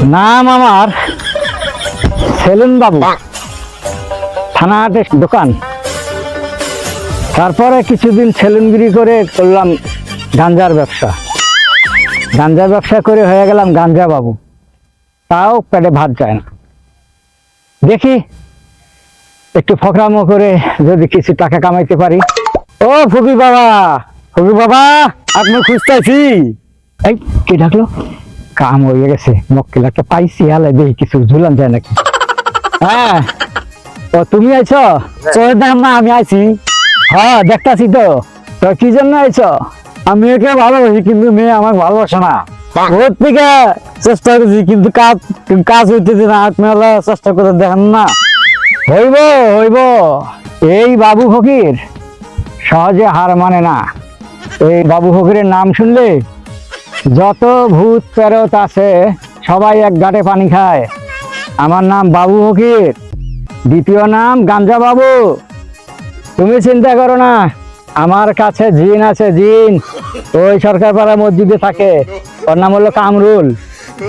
নাম আমার সেলুন বাবু। থানা হাটের দোকান। তারপরে কিছুদিন সেলুনগিরি করে করলাম গাঞ্জার ব্যবসা। গাঞ্জার ব্যবসা করে হয়ে গেলাম গাঞ্জা বাবু। তাও পেটে ভাত যায় না। দেখি একটু ফকরামো করে যদি কিছু টাকা কামাইতে পারি। ও ফকির বাবা ফকির বাবা আপনি খুঁজতেছি এই কে ডাকলো? কাম হয়ে গেছে মক্কেল একটা পাইছি হালে দেখি কিছু ঝুলান যায় নাকি। হ্যাঁ ও তুমি আইছো? চোখের দাম না আমি আইছি। হ্যাঁ দেখতাছি তো। তো কি জন্য আইছো? আমি একে ভালোবাসি কিন্তু মেয়ে আমার ভালোবাসে না। ওর থেকে চেষ্টা করেছি কিন্তু কাজ কাজ হইতেছে না আপনি হলো চেষ্টা করে দেখেন না। হইব হইব। এই বাবু ফকির সহজে হার মানে না। এই বাবু ফকিরের নাম শুনলে যত ভূত প্রেরত আছে সবাই এক ঘাটে পানি খায়। আমার নাম বাবু ফকির দ্বিতীয় নাম গাঞ্জা বাবু। তুমি চিন্তা করো না আমার কাছে জিন আছে জিন। ওই সরকারপাড়া মসজিদে থাকে ওর নাম হলো কামরুল।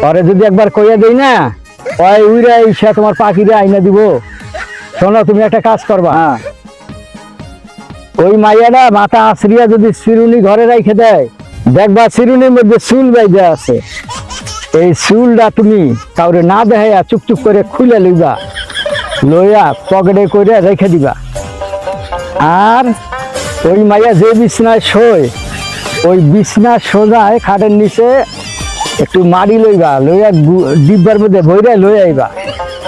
পরে যদি একবার কইয়া দেই না ওই উইরা সে তোমার পাখিরে আইনা দিব। শোনো তুমি একটা কাজ করবা। হ্যাঁ। ওই মাইয়াটা মাথা আশ্রিয়া যদি চিরুনি ঘরে রেখে দেয় দেখবা চিরুনির মধ্যে চুল বাইজা আছে। এই চুলটা তুমি কাউরে না দেখাইয়া চুপচুপ করে খুলে লইবা। লইয়া পকেটে করে রেখে দিবা। আর ওই মাইয়া যে বিছনায় শোয়, ওই বিছনা সোজায় খাটের নিচে একটু মারি লইবা, লইয়া ডিব্বার মধ্যে বইরা লই আইবা।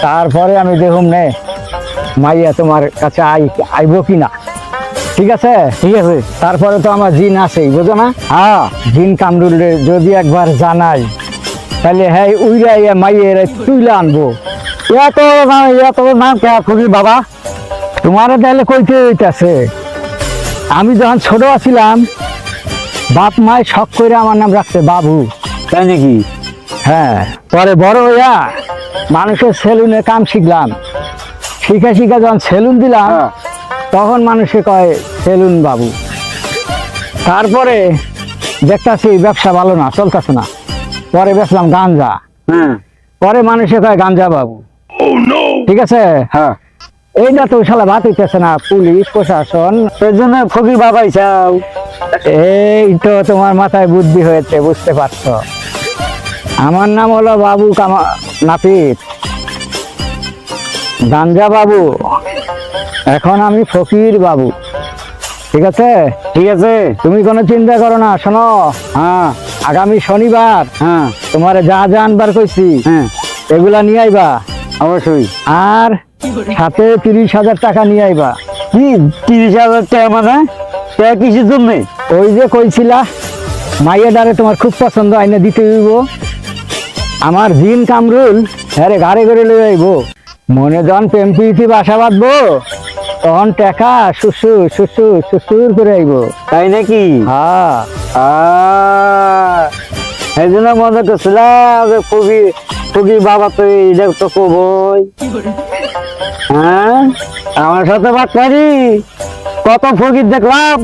তারপরে আমি দেখুম নে, মাইয়া তোমার কাছে আই আইব কি না ঠিক আছে? ঠিক আছে। তারপরে তো আমার জিন আছেই বুঝো না? হ্যাঁ। জিন কামরুলে যদি একবার জানাই তাহলে হ্যাঁ উইরা ইয়া মাইয়ের তুইলে আনব। এত না এত নাম কে খুবই বাবা? তোমার তাহলে কইতে হইতাছে আমি যখন ছোট আছিলাম বাপ মায় শখ করে আমার নাম রাখছে বাবু। তাই নাকি? হ্যাঁ পরে বড় হইয়া মানুষের সেলুনে কাম শিখলাম। শিখা শিখা যখন সেলুন দিলাম হ্যাঁ। তখন মানুষে কয় সেলুন বাবু। তারপরে দেখতাছি ব্যবসা ভালো না চলতেছে না। পরে বেচলাম গাঞ্জা। হ্যাঁ। পরে মানুষে কয় গাঞ্জা বাবু। ঠিক আছে? হ্যাঁ। এইটা তো শালা ভাত হইতেছে না পুলিশ প্রশাসন। এর জন্য ফকির বাবাই চাও এই তো তোমার মাথায় বুদ্ধি হয়েছে বুঝতে পারছ। আমার নাম হলো বাবু কামা নাপিত। গাঞ্জা বাবু। এখন আমি ফকির বাবু। ঠিক আছে? ঠিক আছে। তুমি কোনো চিন্তা করো না শোনো। হ্যাঁ। আগামী শনিবার হ্যাঁ। তোমার যা যা আনবার কইছি হ্যাঁ। এগুলা নিয়ে আইবা। অবশ্যই। আর সাথে তিরিশ হাজার টাকা নিয়ে আইবা। কি? তিরিশ হাজার টাকা মানে? টাকা কিসের জন্য? ওই যে কইছিলা মাইয়া ডারে তোমার খুব পছন্দ আইনে দিতে হইব। আমার জিন কামরুল হ্যাঁ রে ঘাড়ে করে লই আইব। মনে যখন প্রেম প্রীতি বাসা বাঁধবো তখন টাকা শুশু শুশু শুশুর করে আইব। তাই নাকি? হ্যাঁ। এই জন্য মনে করছিলাম যে ফকির ফকির বাবা তো এটা তো কবই। হ্যাঁ? আমার সাথে বাদ পারি কত ফকির দেখলাম।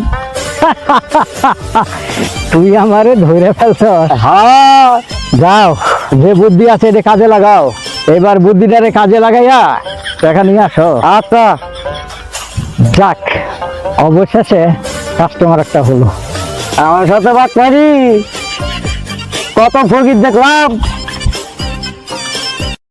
তুই আমারে ধরে ফেলছ হ্যাঁ। যাও যে বুদ্ধি আছে এটা কাজে লাগাও। এবার বুদ্ধিটারে কাজে লাগাইয়া দেখা নিয়ে আসো। আচ্ছা। যাক অবশেষে কাস্টমার একটা হলো। আমার সাথে বাদ পারি কত ফকির দেখলাম।